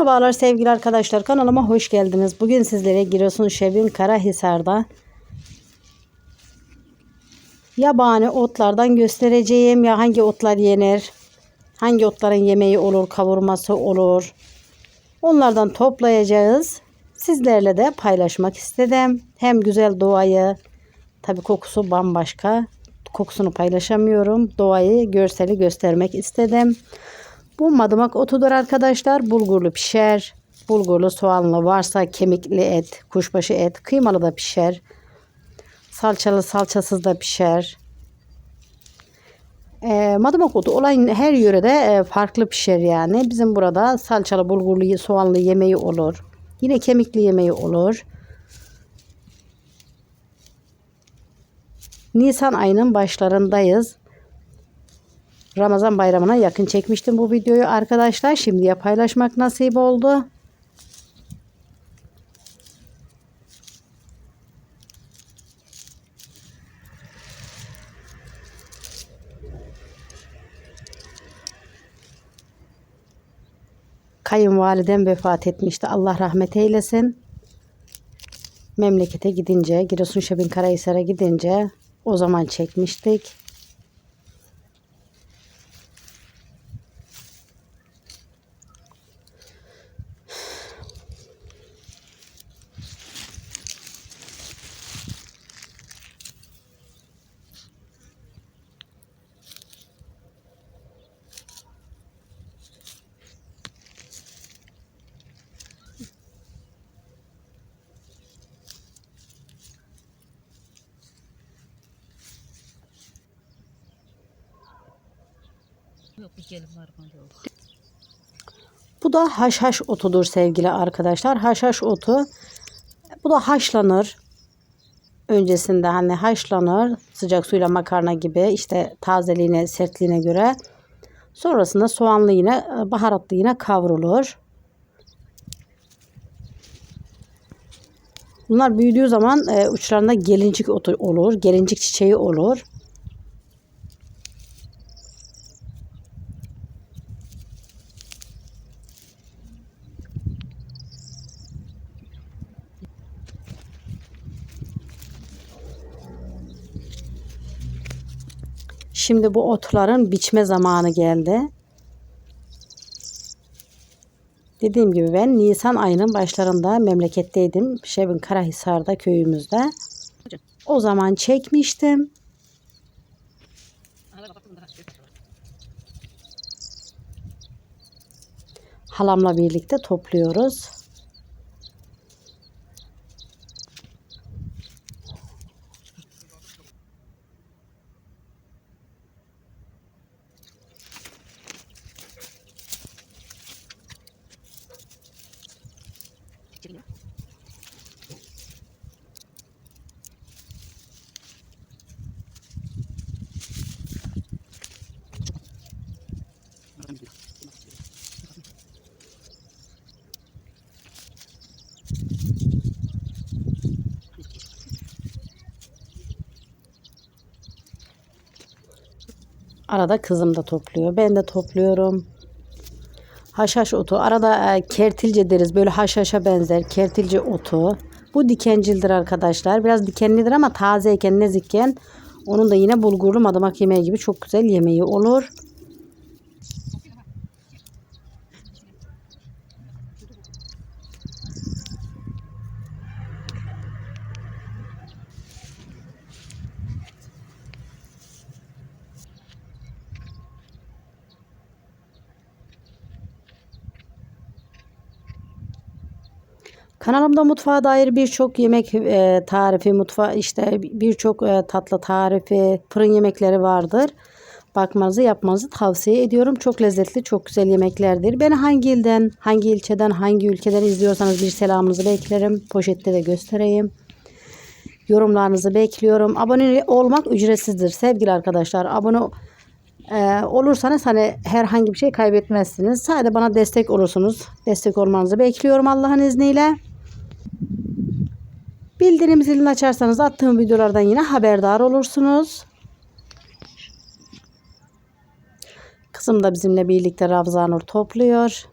Merhabalar sevgili arkadaşlar kanalıma hoş geldiniz. Bugün sizlere Giresun Şebin Karahisar'da yabani otlardan göstereceğim. Ya hangi otlar yenir? Hangi otların yemeği olur, kavurması olur? Onlardan toplayacağız. Sizlerle de paylaşmak istedim. Hem güzel doğayı, tabii kokusu bambaşka. Kokusunu paylaşamıyorum. Doğayı, görseli göstermek istedim. Bu madımak otudur arkadaşlar. Bulgurlu pişer. Bulgurlu soğanlı varsa kemikli et, kuşbaşı et, kıymalı da pişer. Salçalı salçasız da pişer. E, madımak otu olan her yörede e, farklı pişer yani. Bizim burada salçalı bulgurlu soğanlı yemeği olur. Yine kemikli yemeği olur. Nisan ayının başlarındayız. Ramazan bayramına yakın çekmiştim bu videoyu arkadaşlar. Şimdiye paylaşmak nasip oldu. Kayınvalidem vefat etmişti. Allah rahmet eylesin. Memlekete gidince, Giresun Şebin Karahisar'a gidince o zaman çekmiştik. Bu da haşhaş otudur sevgili arkadaşlar. Haşhaş otu bu da haşlanır. Öncesinde hani haşlanır sıcak suyla makarna gibi işte tazeliğine sertliğine göre. Sonrasında soğanlı yine baharatlı yine kavrulur. Bunlar büyüdüğü zaman e, uçlarında gelincik otu olur. Gelincik çiçeği olur. Şimdi bu otların biçme zamanı geldi. Dediğim gibi ben Nisan ayının başlarında memleketteydim. Şebin Karahisar'da köyümüzde. O zaman çekmiştim. Halamla birlikte topluyoruz. Arada kızım da topluyor. Ben de topluyorum. Haşhaş otu. Arada e, kertilce deriz. Böyle haşhaşa benzer. Kertilce otu. Bu dikencildir arkadaşlar. Biraz dikenlidir ama tazeyken, nezikken onun da yine bulgurlu madımak yemeği gibi çok güzel yemeği olur. Kanalımda mutfağa dair birçok yemek e, tarifi, mutfa işte birçok e, tatlı tarifi, fırın yemekleri vardır. Bakmanızı yapmanızı tavsiye ediyorum. Çok lezzetli, çok güzel yemeklerdir. Beni hangi ilden, hangi ilçeden, hangi ülkeden izliyorsanız bir selamınızı beklerim. Poşette de göstereyim. Yorumlarınızı bekliyorum. Abone olmak ücretsizdir sevgili arkadaşlar. Abone e, olursanız hani herhangi bir şey kaybetmezsiniz. Sadece bana destek olursunuz. Destek olmanızı bekliyorum Allah'ın izniyle. Bildirim zilini açarsanız attığım videolardan yine haberdar olursunuz. Kızım da bizimle birlikte Ravzanur topluyor.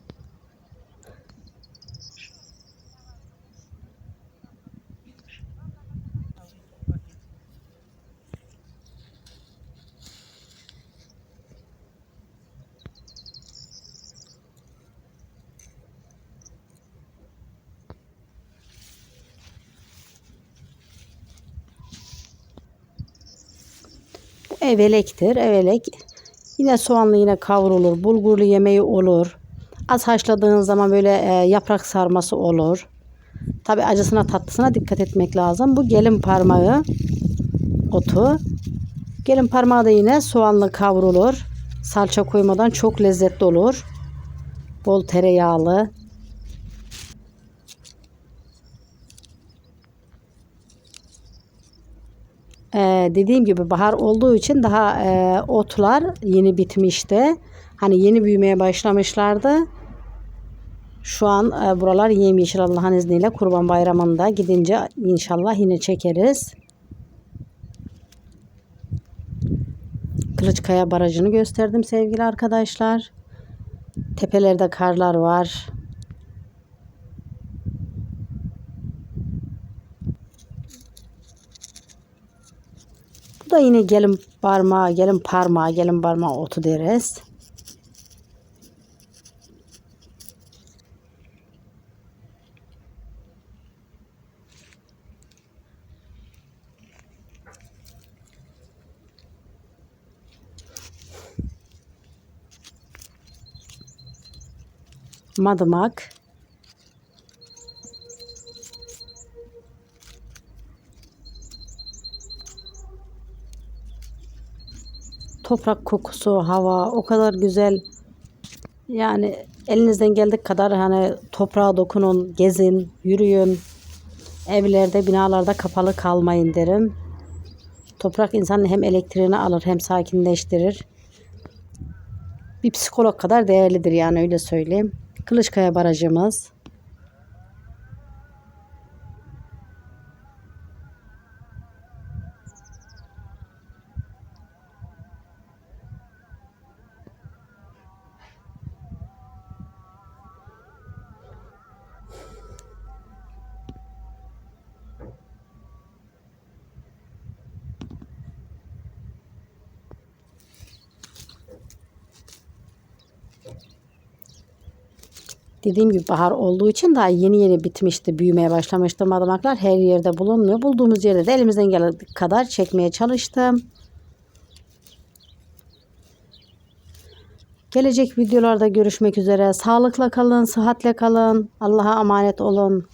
Evelektir. Evelek. Yine soğanlı yine kavrulur. Bulgurlu yemeği olur. Az haşladığın zaman böyle e, yaprak sarması olur. Tabi acısına tatlısına dikkat etmek lazım. Bu gelin parmağı otu. Gelin parmağı da yine soğanlı kavrulur. Salça koymadan çok lezzetli olur. Bol tereyağlı. Ee, dediğim gibi bahar olduğu için daha e, otlar yeni bitmişti. Hani yeni büyümeye başlamışlardı. Şu an e, buralar yemyeşil Allah'ın izniyle Kurban Bayramı'nda gidince inşallah yine çekeriz. Kılıçkaya Barajı'nı gösterdim sevgili arkadaşlar. Tepelerde karlar var. Bu da yine gelin parmağı, gelin parmağı, gelin parmağı otu deriz. Madımak. Toprak kokusu, hava o kadar güzel. Yani elinizden geldiği kadar hani toprağa dokunun, gezin, yürüyün. Evlerde, binalarda kapalı kalmayın derim. Toprak insanın hem elektriğini alır hem sakinleştirir. Bir psikolog kadar değerlidir yani öyle söyleyeyim. Kılıçkaya Barajımız. Dediğim gibi bahar olduğu için daha yeni yeni bitmişti, büyümeye başlamıştı madımaklar. Her yerde bulunmuyor. Bulduğumuz yerde de elimizden geldiği kadar çekmeye çalıştım. Gelecek videolarda görüşmek üzere. Sağlıkla kalın, sıhhatle kalın. Allah'a emanet olun.